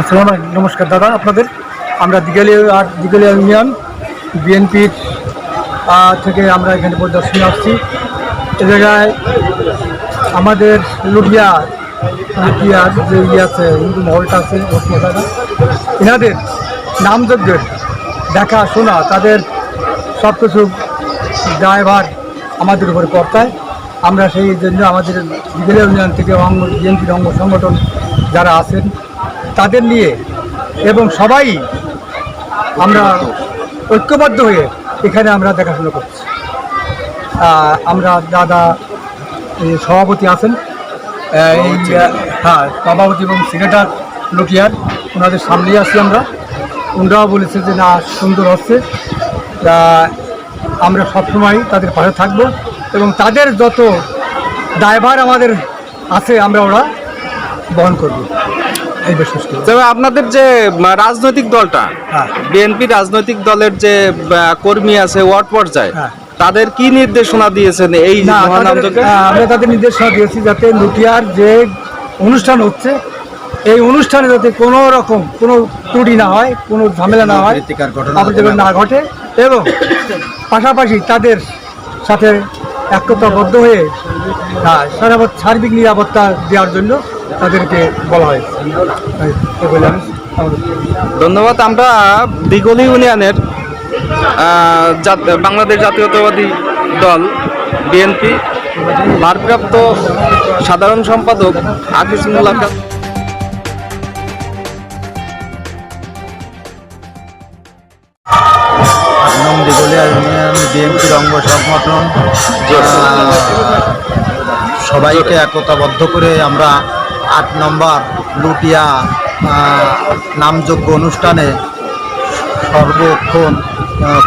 আসসালাম। নমস্কার দাদা, আপনাদের? আমরা দিগালিয়া আর দিগালিয়া ইউনিয়ন, বিএনপির থেকে আমরা এখানে পরিদর্শনে আসছি। এ জায়গায় আমাদের লুটিয়া লুটিয়ার যে ইয়ে আছে, হিন্দু মহলটা আছে এনাদের নামযজ্ঞের দেখা শোনা তাদের সব কিছু ড্রাইভার আমাদের উপরে কর্তায় আমরা সেই জন্য আমাদের দিগেলিয়া ইউনিয়ন থেকে অঙ্গ, বিএনপির অঙ্গ সংগঠন যারা আছেন তাদের নিয়ে এবং সবাই আমরা ঐক্যবদ্ধ হয়ে এখানে আমরা দেখাশোনা করছি। আমরা দাদা সভাপতি আছেন। এই হ্যাঁ সভাপতি এবং সেক্রেটার লুটিয়ার ওনাদের সামনেই আছি আমরা। ওনারাও বলেছে যে না সুন্দর হচ্ছে। আমরা সবসময় তাদের পাশে থাকব এবং তাদের যত দায়ভার আমাদের আছে আমরা ওরা বহন করব। তবে আপনাদের যে রাজনৈতিক দলটা হ্যাঁ। বিএনপি রাজনৈতিক দলের যে কর্মী আছে ওয়ার্ড পর্যায়ে হ্যাঁ। তাদের কি নির্দেশনা দিয়েছেন এই হ্যাঁ, আমরা তাদের নির্দেশনা দিয়েছি যাতে লুটিয়ার যে অনুষ্ঠান হচ্ছে এই অনুষ্ঠানে যাতে কোনো রকম কোনো ত্রুটি না হয় কোনো ঝামেলা না হয় না। ঘটে এবং পাশাপাশি তাদের সাথে একতাবদ্ধ হয়ে হ্যাঁ, সারা- সার্বিক নিরাপত্তা দেওয়ার জন্য তাদেরকে বলা আমাদের- ধন্যবাদ আমরা দিগলি ইউনিয়নের বাংলাদেশ জাতীয়তাবাদী দল বিএনপি ভারপ্রাপ্ত সাধারণ সম্পাদক আকিসমুল্লাহ খান। বিএনপির অঙ্গ সংগঠন সবাইকে একতাবদ্ধ করে আমরা আট নম্বর লুটিয়া নামযোগ্য অনুষ্ঠানে সর্বক্ষণ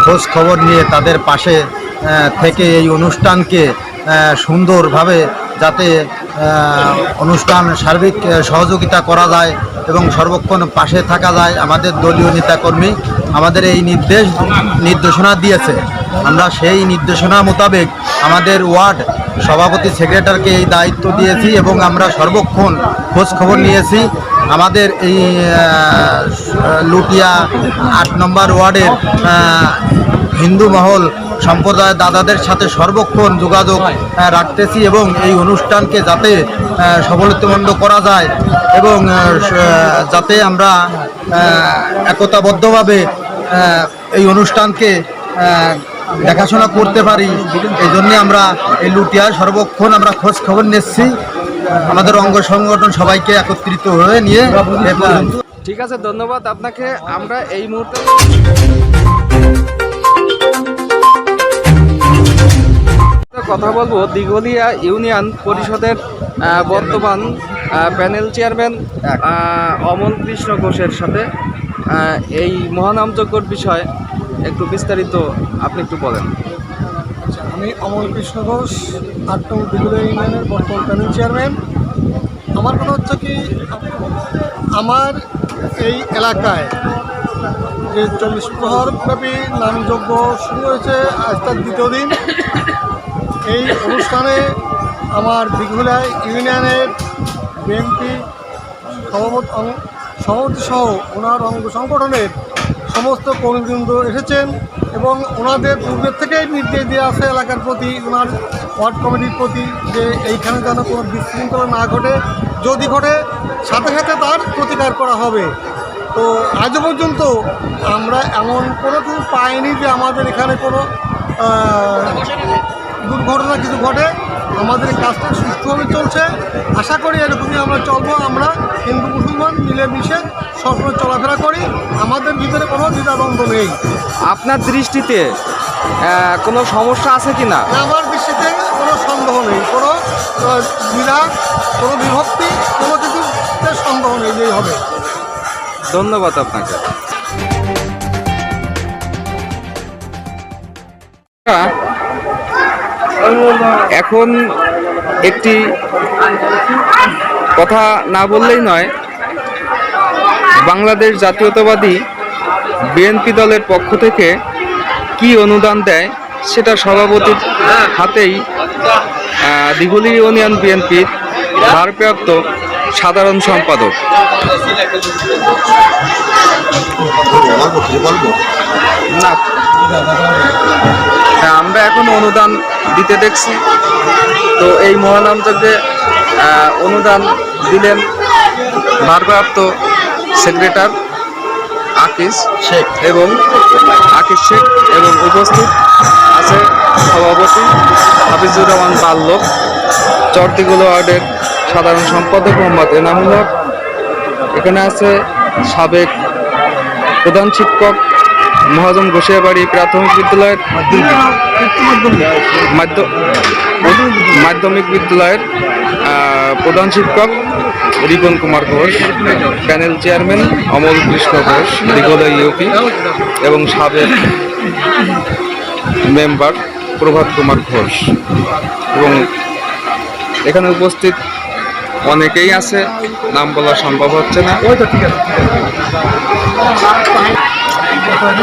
খোঁজ খবর নিয়ে তাদের পাশে থেকে এই অনুষ্ঠানকে সুন্দরভাবে যাতে অনুষ্ঠান সার্বিক সহযোগিতা করা যায় এবং সর্বক্ষণ পাশে থাকা যায় আমাদের দলীয় নেতাকর্মী আমাদের এই নির্দেশ, নির্দেশনা দিয়েছে। আমরা সেই নির্দেশনা মোতাবেক আমাদের ওয়ার্ড সভাপতি সেক্রেটারকে এই দায়িত্ব দিয়েছি এবং আমরা সর্বক্ষণ খবর নিয়েছি। আমাদের এই লুটিয়া আট নম্বর ওয়ার্ডের হিন্দু মহল সম্প্রদায়ের দাদাদের সাথে সর্বক্ষণ যোগাযোগ রাখতেছি এবং এই অনুষ্ঠানকে যাতে আহ, করা যায় এবং যাতে আমরা একতাবদ্ধভাবে এই অনুষ্ঠানকে দেখাশোনা করতে পারি এই জন্যে আমরা এই লুটিয়া সর্বক্ষণ আমরা খোঁজ খবর নিচ্ছি। আমাদের অঙ্গ সংগঠন সবাইকে একত্রিত হয়ে নিয়ে ঠিক আছে ধন্যবাদ আপনাকে। আমরা এই মুহূর্তে কথা বলব দিঘলিয়া ইউনিয়ন পরিষদের বর্তমান প্যানেল চেয়ারম্যান অমল কৃষ্ণ ঘোষের সাথে এই মহানামযজ্ঞর বিষয়ে। একটু বিস্তারিত আপনি একটু বলেন। আচ্ছা, আমি অমল কৃষ্ণ ঘোষ আট নম্বর ইউনিয়নের বর্তমান প্যানেল চেয়ারম্যান। আমার কথা হচ্ছে কি আমার এই এলাকায় যে চল্লিশ প্রহরব্যাপী নামযজ্ঞ শুরু হয়েছে আজ তার দ্বিতীয় দিন। এই অনুষ্ঠানে আমার দিঘুলা ইউনিয়নের বিএনপি সভাপতি সভাপতি সহ ওনার অঙ্গ সংগঠনের সমস্ত কর্মীবৃন্দ এসেছেন এবং ওনাদের পূর্বের থেকেই নির্দেশ দেওয়া আছে এলাকার প্রতি, ওনার ওয়ার্ড কমিটির প্রতি যে এইখানে যেন কোনো বিশৃঙ্খলা না ঘটে। যদি ঘটে, সাথে সাথে তার প্রতিকার করা হবে। তো আজ পর্যন্ত আমরা এমন কোনো কিছু পাইনি যে আমাদের এখানে কোনো দুর্ঘটনা কিছু ঘটে। আমাদের এই কাজটা সুষ্ঠুভাবে চলছে। আশা করি এরকমই আমরা চলবো আমরা হিন্দু মুসলমান মিলেমিশে সবসময় চলাফেরা করি। আমাদের ভিতরে কোনো দ্বিধাদ্বন্দ্ব নেই। আপনার দৃষ্টিতে কোনো সমস্যা আছে কি না আমার দৃষ্টিতে কোনো সন্দেহ নেই। কোনো দ্বিধা কোনো বিভক্তি কোনো কিছুতে সন্দেহ নেই যেই হবে। ধন্যবাদ আপনাকে। এখন একটি কথা না বললেই নয়, বাংলাদেশ জাতীয়তাবাদী বিএনপি দলের পক্ষ থেকে কি অনুদান দেয় সেটা সভাপতির হাতেই দিঘলি ইউনিয়ন বিএনপির ভারপ্রাপ্ত সাধারণ সম্পাদক। না হ্যাঁ আমরা এখন অনুদান দিতে দেখছি। তো এই আহ, অনুদান দিলেন ভারপ্রাপ্ত সেক্রেটার আকিস শেখ এবং আকিস শেখ এবং উপস্থিত আছে সভাপতি হাফিজুর রহমান বাল্লভ চরদিগুলো ওয়ার্ডের সাধারণ সম্পাদক মোহাম্মদ এনামুল এখানে আছে সাবেক প্রধান শিক্ষক মহাজন গোসিয়াবাড়ি প্রাথমিক বিদ্যালয়ের মাধ্য- মাধ্যমিক বিদ্যালয়ের প্রধান শিক্ষক Ripon Kumar Ghosh, panel chairman Amal Krishna Ghosh Digda UP এবং সাবেক মেম্বার প্রভাত কুমার ঘোষ। এবং এখানে উপস্থিত অনেকেই আছে, নাম বলা সম্ভব হচ্ছে না। ওই তো ঠিক আছে ঠিক আছে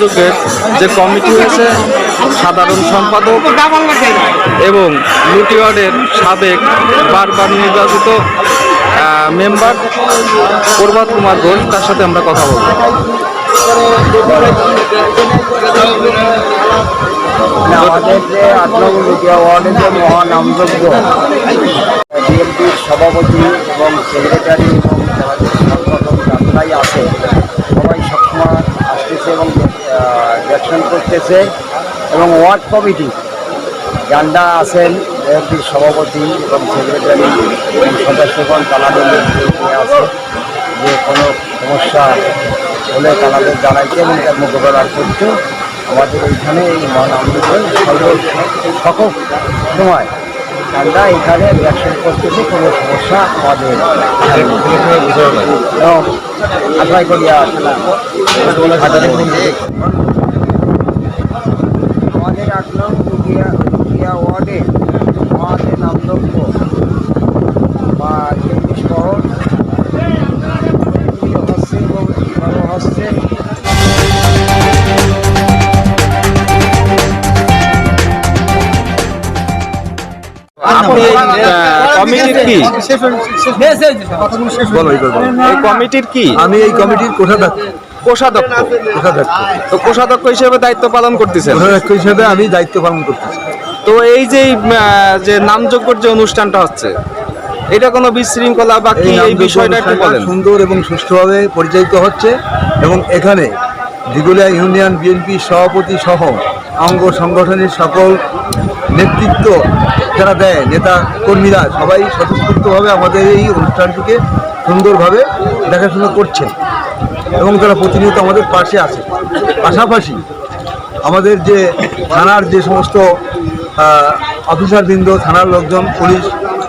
যুগের যে কমিটি হয়েছে, সাধারণ সম্পাদক এবং লুটি ওয়ার্ডের সাবেক বারবার নির্বাচিত মেম্বার প্রভাত কুমার ঘোষ, তার সাথে আমরা কথা বলব। সভাপতি এবং সেক্রেটারি এবং যারা যে সংগঠন যাত্রাই আছে সবাই সবসময় আসতেছে এবং দেখশন করতেছে এবং ওয়ার্ড কমিটি জান্ডা আছেন বিএনপির সভাপতি এবং সেক্রেটারি এবং সদস্যগণ তালাদের আছে। যে কোনো সমস্যা হলে তালাদের জানাইতে এবং তার মোকাবেলা করতে আমাদের এইখানে এই মান আন্দোলন সর্ব সকল সময় আমরা এখানে ব্যবসা করতেছি, কোনো সমস্যা আমাদের এবং করি আট নং রুগিয়া রুগিয়া ওয়ার্ডে আমাদের নামলক্ষ বা চব্বিশ শহর হচ্ছে এবং ভালো হচ্ছে কমিটির কি আমি এই কমিটির কোষাধ্যক্ষ কোষাধ্যক্ষ কোষাধ্যক্ষ। তো কোষাধ্যক্ষ হিসেবে দায়িত্ব পালন করতেছেন? কোষাধ্যক্ষ হিসেবে আমি দায়িত্ব পালন করতেছি। তো এই যে যে নামযজ্ঞর যে অনুষ্ঠানটা হচ্ছে এটা কোনো বিশৃঙ্খলা বা কি এই বিষয়টা একটু বলেন। সুন্দর এবং সুষ্ঠুভাবে পরিচালিত হচ্ছে এবং এখানে দিগুলিয়া ইউনিয়ন বিএনপি সভাপতি সহ অঙ্গ সংগঠনের সকল নেতৃত্ব যারা দেয় নেতা কর্মীরা সবাই স্বতঃস্ফূর্তভাবে আমাদের এই অনুষ্ঠানটিকে সুন্দরভাবে দেখাশোনা করছেন। এবং তারা প্রতিনিয়ত আমাদের পাশে আছে। পাশাপাশি আমাদের যে থানার যে সমস্ত অফিসারবৃন্দ থানার লোকজন পুলিশ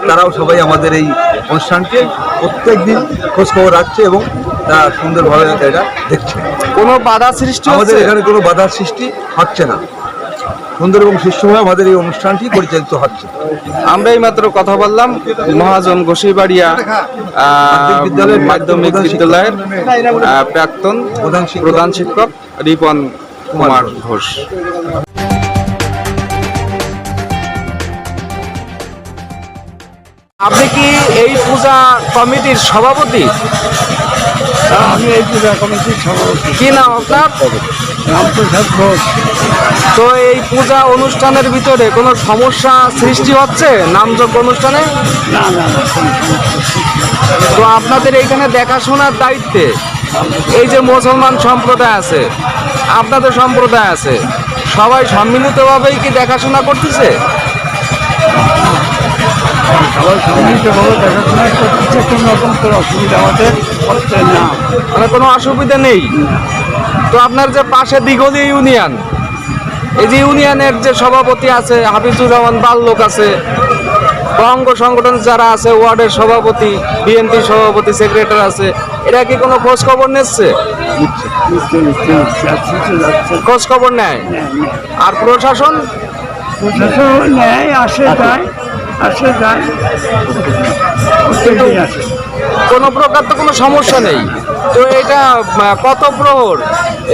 তারাও সবাই আমাদের এই অনুষ্ঠানকে প্রত্যেক দিন খোঁজখবর রাখছে এবং তারা সুন্দরভাবে এটা দেখছে। কোনো বাধা সৃষ্টি আমাদের এখানে কোনো বাধা সৃষ্টি হচ্ছে না। সুন্দর এবং সুষ্ঠুভাবে আমাদের এই অনুষ্ঠানটি পরিচালিত হচ্ছে। আমরা এই মাত্র কথা বললাম মহাজন ঘোষিবাড়িয়া বিদ্যালয়ের মাধ্যমিক বিদ্যালয়ের আহ, প্রাক্তন প্রধান শিক্ষক। প্রধান শিক্ষক রিপন কুমার ঘোষ। আপনি কি এই পূজা কমিটির সভাপতি? আমি এই পূজা কমিটির সভাপতি কি নাম আপনার? রামপ্রসাদ ঘোষ। তো এই পূজা অনুষ্ঠানের ভিতরে কোনো সমস্যা সৃষ্টি হচ্ছে? নামযজ্ঞ অনুষ্ঠানে? না না না, কোনো সমস্যা নেই। তো আপনাদের এইখানে দেখাশোনার দায়িত্বে এই যে মুসলমান সম্প্রদায় আছে আপনাদের সম্প্রদায় আছে সবাই সম্মিলিতভাবেই কি দেখাশোনা করতেছে? অসুবিধা আমাদের না মানে কোনো অসুবিধা নেই। তো আপনার যে পাশে দিগলি ইউনিয়ন, এই যে ইউনিয়নের যে সভাপতি আছে, হাফিজুর রহমান বাল্লোক আছে অঙ্গ সংগঠন যারা আছে, ওয়ার্ডের সভাপতি, বিএনপি সভাপতি, সেক্রেটারি আছে, এরা কি কোনো খোঁজ খবর নিচ্ছে? খোঁজ খবর নেয়? আর প্রশাসন? নেয়, আসে যায় আসে যায় আছে। কোনো প্রকার তো কোনো সমস্যা নেই। তো এটা কত প্রহর?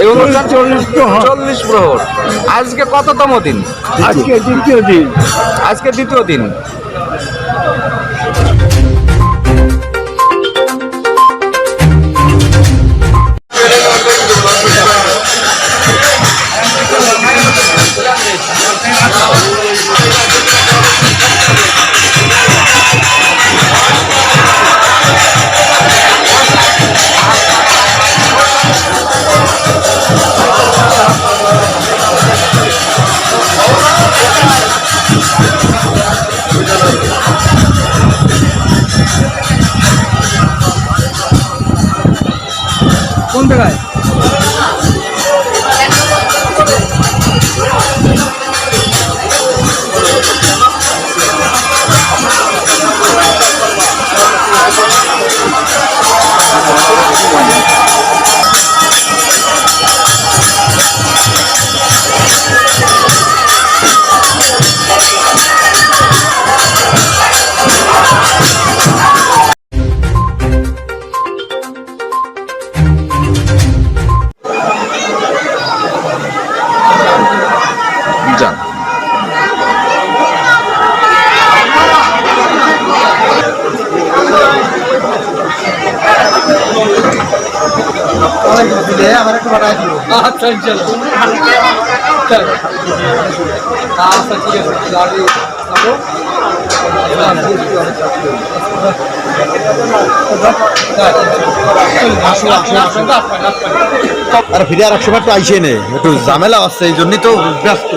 এবং অনুষ্ঠান চল্লিশ। চল্লিশ প্রহর। আজকে কততম দিন? আজকে দ্বিতীয় দিন। আজকে দ্বিতীয় দিন। কোন জায়গায়? আচ্ছা চলো। আচ্ছা ঠিক আছে, গাড়ি আর। ফিরে আর একশো একটু আইসে নে। একটু ঝামেলা আসছে এই জন্যই তো ব্যস্ত।